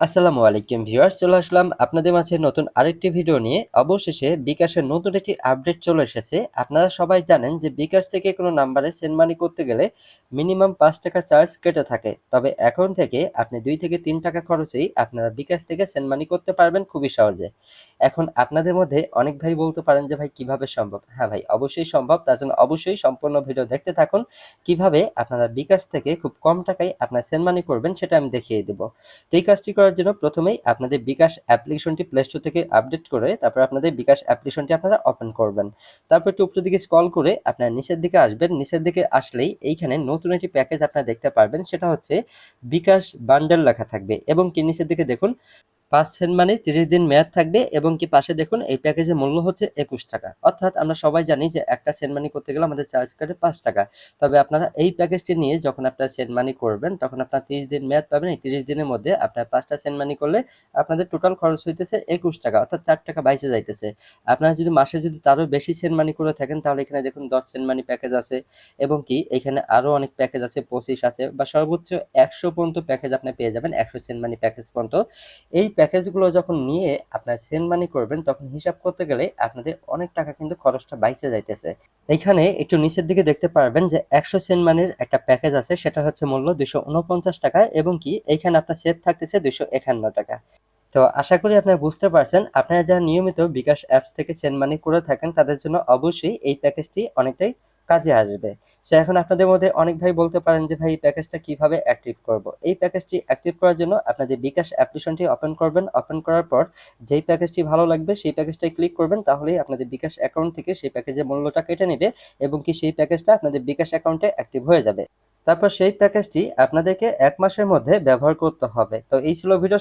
আসসালামু আলাইকুম ভিউয়ার্স, চলে আসলাম আপনাদের মাঝে নতুন আরেকটি ভিডিও নিয়ে। অবশেষে বিকাশের নতুন একটি আপডেট চলে এসেছে। আপনারা সবাই জানেন যে বিকাশ থেকে কোনো নাম্বারে সেন্ড মানি করতে গেলে মিনিমাম পাঁচ টাকা চার্জ কেটে থাকে। তবে এখন থেকে আপনি দুই থেকে তিন টাকা খরচেই আপনারা বিকাশ থেকে সেন্ড মানি করতে পারবেন খুবই সহজে। এখন আপনাদের মধ্যে অনেক ভাই বলতে পারেন যে, ভাই, কীভাবে সম্ভব? হ্যাঁ ভাই, অবশ্যই সম্ভব। তার জন্য অবশ্যই সম্পূর্ণ ভিডিও দেখতে থাকুন। কীভাবে আপনারা বিকাশ থেকে খুব কম টাকায় আপনার সেন্ড মানি করবেন সেটা আমি দেখিয়ে দেবো। তো এই কাজটি করার জন্য প্রথমেই আপনাদের বিকাশ অ্যাপ্লিকেশনটি প্লে স্টোর থেকে আপডেট করে তারপর আপনাদের বিকাশ অ্যাপ্লিকেশনটি আপনারা ওপেন করবেন। তারপর একটু উপরের দিকে স্ক্রল করে আপনারা নিচের দিকে আসবেন। নিচের দিকে আসলেই এইখানে নতুন একটি প্যাকেজ আপনারা দেখতে পারবেন। সেটা হচ্ছে বিকাশ বান্ডেল লেখা থাকবে এবং কি নিচের দিকে দেখুন পাঁচ সেন্ট মানে তিরিশ দিন মেয়াদ থাকবে এবং কি পাশে দেখুন এই প্যাকেজের মূল্য হচ্ছে একুশ টাকা। অর্থাৎ আমরা সবাই জানি যে একটা সেন্ট মানি করতে গেলে আমাদের চার্জ কাটে পাঁচ টাকা। তবে আপনারা এই প্যাকেজটি নিয়ে যখন আপনারা সেন্ট মানি করবেন, তখন আপনার তিরিশ দিন মেয়াদ পাবেন। এই তিরিশ দিনের মধ্যে আপনার পাঁচটা সেন্ট মানি করলে আপনাদের টোটাল খরচ হইতেছে একুশ টাকা, অর্থাৎ চার টাকা বাইশে যাইতেছে। আপনারা যদি মাসে যদি তারও বেশি সেন্ট মানি করে থাকেন, তাহলে এখানে দেখুন দশ সেন্ট মানি প্যাকেজ আছে এবং কি এখানে আরও অনেক প্যাকেজ আছে, পঁচিশ আছে বা সর্বোচ্চ একশো পর্যন্ত প্যাকেজ আপনি পেয়ে যাবেন, একশো সেন্ট মানি প্যাকেজ পর্যন্ত। এই প্যাকেজগুলো যখন নিয়ে আপনার সেন্ড মানি করবেন, তখন হিসাব করতে গেলে আপনাদের অনেক টাকা কিন্তু খরচটা বাইচে যাইতেছে। এইখানে একটু নিচের দিকে দেখতে পারবেন যে একশো সেন্ট মানির একটা প্যাকেজ আছে, সেটা হচ্ছে মূল্য দুশো উনপঞ্চাশ টাকা এবং কি এইখানে আপনার সেভ থাকতেছে দুশো একান্ন টাকা। তো আশা করি আপনারা বুঝতে পারছেন, আপনারা যারা নিয়মিত বিকাশ অ্যাপস থেকে সেন্ড মানি করে থাকেন, তাদের জন্য অবশ্যই এই প্যাকেজটি অনেকটাই কাজে আসবে। সো এখন আপনাদের মধ্যে অনেক ভাই বলতে পারেন যে, ভাই, এই প্যাকেজটা কীভাবে অ্যাক্টিভ করব? এই প্যাকেজটি অ্যাক্টিভ করার জন্য আপনাদের বিকাশ অ্যাপ্লিকেশনটি ওপেন করবেন। ওপেন করার পর যেই প্যাকেজটি ভালো লাগবে, সেই প্যাকেজটাই ক্লিক করবেন, তাহলেই আপনাদের বিকাশ অ্যাকাউন্ট থেকে সেই প্যাকেজের মূল্যটা কেটে নেবে এবং কি সেই প্যাকেজটা আপনাদের বিকাশ অ্যাকাউন্টে অ্যাক্টিভ হয়ে যাবে। তারপর সেই প্যাকেজটি আপনাদেরকে এক মাসের মধ্যে ব্যবহার করতে হবে। তো, এই ছিল ভিডিও